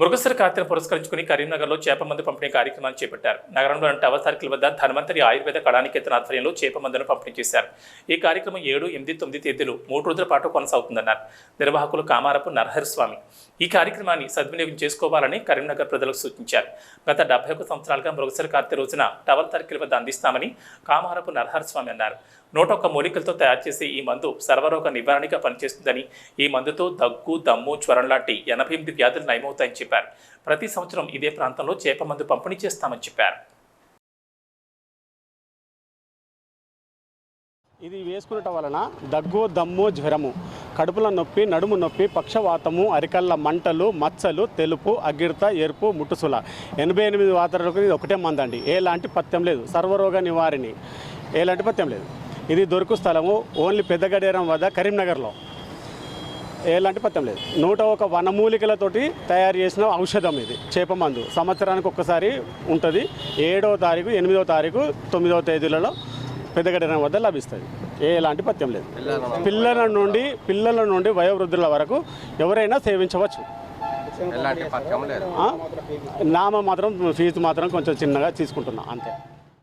మృగశిర కార్తెను పురస్కరించుకుని కరీంనగర్లో చేప మందు పంపిణీ కార్యక్రమాన్ని చేపట్టారు. నగరంలోని టవర్ సర్కిల్ వద్ద ధన్వంతరి ఆయుర్వేద కళానికేతన ఆధ్వర్యంలో చేప మందును పంపిణీ చేశారు. ఈ కార్యక్రమం ఏడు ఎనిమిది తొమ్మిది తేదీలు మూడు రోజుల పాటు కొనసాగుతుందన్నారు. నిర్వాహకులు కామారపు నరహరి స్వామి ఈ కార్యక్రమాన్ని సద్వినియోగం చేసుకోవాలని కరీంనగర్ ప్రజలకు సూచించారు. గత డెబ్బై ఒక సంవత్సరాలుగా మృగశిర కార్తె రోజున టవర్ సర్కిల్ వద్ద అందిస్తామని కామారపు నరహరి స్వామి అన్నారు. నూట ఒక్క మూలికలతో తయారు చేసే ఈ మందు సర్వరోగ నివారణగా పనిచేస్తుందని ఈ మందుతో దగ్గు దమ్ము జ్వరం లాంటి ఎనభై ఎనిమిది వ్యాధులు నయమవుతాయని చెప్పారు. ప్రతి సంవత్సరం ఇదే ప్రాంతంలో చేప మందు పంపిణీ చేస్తామని చెప్పారు. ఇది వేసుకునటం వలన దగ్గు దమ్ము జ్వరము కడుపుల నొప్పి నడుము నొప్పి పక్షవాతము అరికళ్ళ మంటలు మచ్చలు తెలుపు అగిర్త ఎరుపు ముట్టుసుల. ఎనభై ఎనిమిది వాతరకు ఇది ఒకటే మందండి. ఎలాంటి పత్యం లేదు. సర్వరోగ నివారిణి. ఎలాంటి పత్యం లేదు. ఇది దొరుకు స్థలము. ఓన్లీ పెద్దగడేరం వద్ద కరీంనగర్లో. ఎలాంటి పథ్యం లేదు. నూట ఒక వనమూలికలతోటి తయారు చేసిన ఔషధం ఇది. చేప మందు. సంవత్సరానికి ఒక్కసారి ఉంటుంది. ఏడవ తారీఖు ఎనిమిదవ తారీఖు తొమ్మిదవ తేదీలలో పెద్దగడ్డ వద్ద లభిస్తుంది. ఎలాంటి పథ్యం లేదు. పిల్లల నుండి పిల్లల నుండి వయోవృద్ధుల వరకు ఎవరైనా సేవించవచ్చు? నామ మాత్రం ఫీజు మాత్రం కొంచెం చిన్నగా తీసుకుంటున్నా అంతే.